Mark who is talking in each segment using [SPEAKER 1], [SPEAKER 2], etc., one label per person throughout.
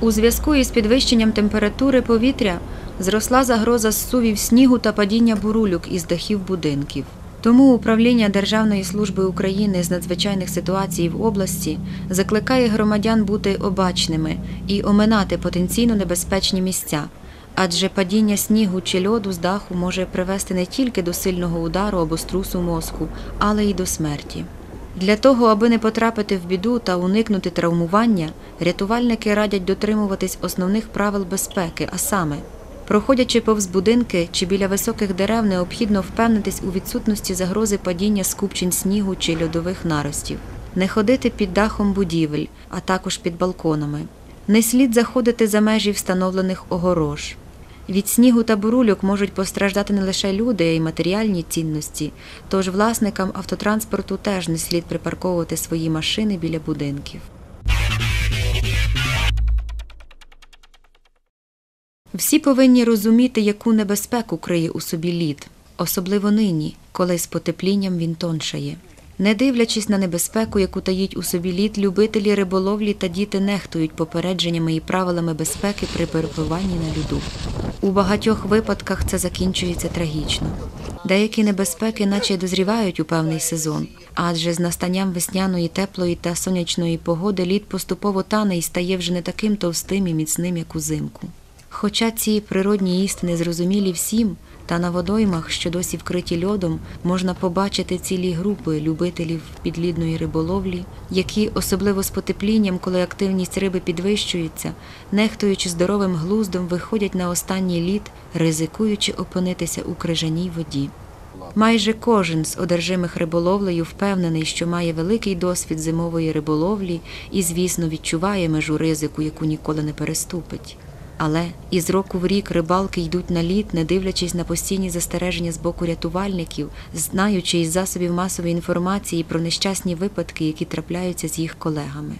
[SPEAKER 1] У зв'язку із підвищенням температури повітря зросла загроза зсувів снігу та падіння бурульок із дахів будинків. Тому управління Державної служби України з надзвичайних ситуацій в області закликає громадян бути обачними і оминати потенційно небезпечні місця, адже падіння снігу чи льоду з даху може привести не тільки до сильного удару або струсу мозку, але й до смерті. Для того, аби не потрапити в біду та уникнути травмування, рятувальники радять дотримуватись основних правил безпеки, а саме, проходячи повз будинки чи біля високих дерев, необхідно впевнитись у відсутності загрози падіння скупчень снігу чи льодових наростів, не ходити під дахом будівель, а також під балконами, не слід заходити за межі встановлених огорож. Від снігу та бурульок можуть постраждати не лише люди, а й матеріальні цінності, тож власникам автотранспорту теж не слід припарковувати свої машини біля будинків. Всі повинні розуміти, яку небезпеку криє у собі лід, особливо нині, коли з потеплінням він тоншає. Не дивлячись на небезпеку, яку таїть у собі лід, любителі риболовлі та діти нехтують попередженнями і правилами безпеки при перебуванні на льоду. У багатьох випадках це закінчується трагічно. Деякі небезпеки, наче дозрівають у певний сезон, адже з настанням весняної теплої та сонячної погоди лід поступово тане і стає вже не таким товстим і міцним, як узимку. Хоча ці природні істини зрозумілі всім, та на водоймах, що досі вкриті льодом, можна побачити цілі групи любителів підлідної риболовлі, які, особливо з потеплінням, коли активність риби підвищується, нехтуючи здоровим глуздом, виходять на останній лід, ризикуючи опинитися у крижаній воді. Майже кожен з одержимих риболовлею впевнений, що має великий досвід зимової риболовлі і, звісно, відчуває межу ризику, яку ніколи не переступить. Але із року в рік рибалки йдуть на лід, не дивлячись на постійні застереження з боку рятувальників, знаючи із засобів масової інформації про нещасні випадки, які трапляються з їх колегами.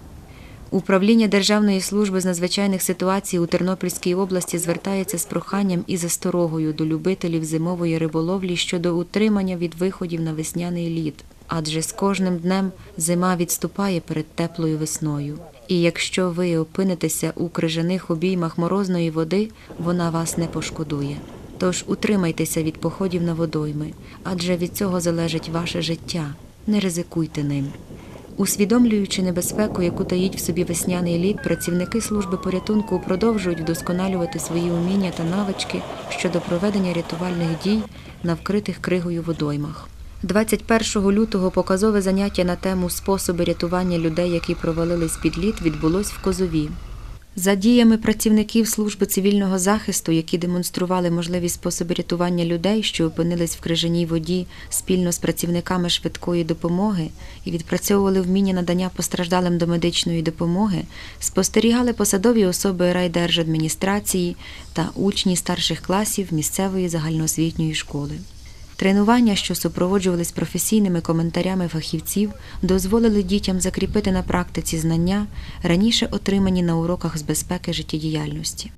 [SPEAKER 1] Управління Державної служби з надзвичайних ситуацій у Тернопільській області звертається з проханням і засторогою до любителів зимової риболовлі щодо утримання від виходів на весняний лід, адже з кожним днем зима відступає перед теплою весною. І якщо ви опинитеся у крижаних обіймах морозної води, вона вас не пошкодує. Тож утримайтеся від походів на водойми, адже від цього залежить ваше життя. Не ризикуйте ним. Усвідомлюючи небезпеку, яку таїть в собі весняний лід, працівники служби порятунку продовжують вдосконалювати свої уміння та навички щодо проведення рятувальних дій на вкритих кригою водоймах. 21 лютого показове заняття на тему способи рятування людей, які провалились під лід, відбулось в Козові. За діями працівників служби цивільного захисту, які демонстрували можливі способи рятування людей, що опинились в крижаній воді спільно з працівниками швидкої допомоги і відпрацьовували вміння надання постраждалим до медичної допомоги, спостерігали посадові особи райдержадміністрації та учні старших класів місцевої загальноосвітньої школи. Тренування, що супроводжувались професійними коментарями фахівців, дозволили дітям закріпити на практиці знання, раніше отримані на уроках з безпеки життєдіяльності.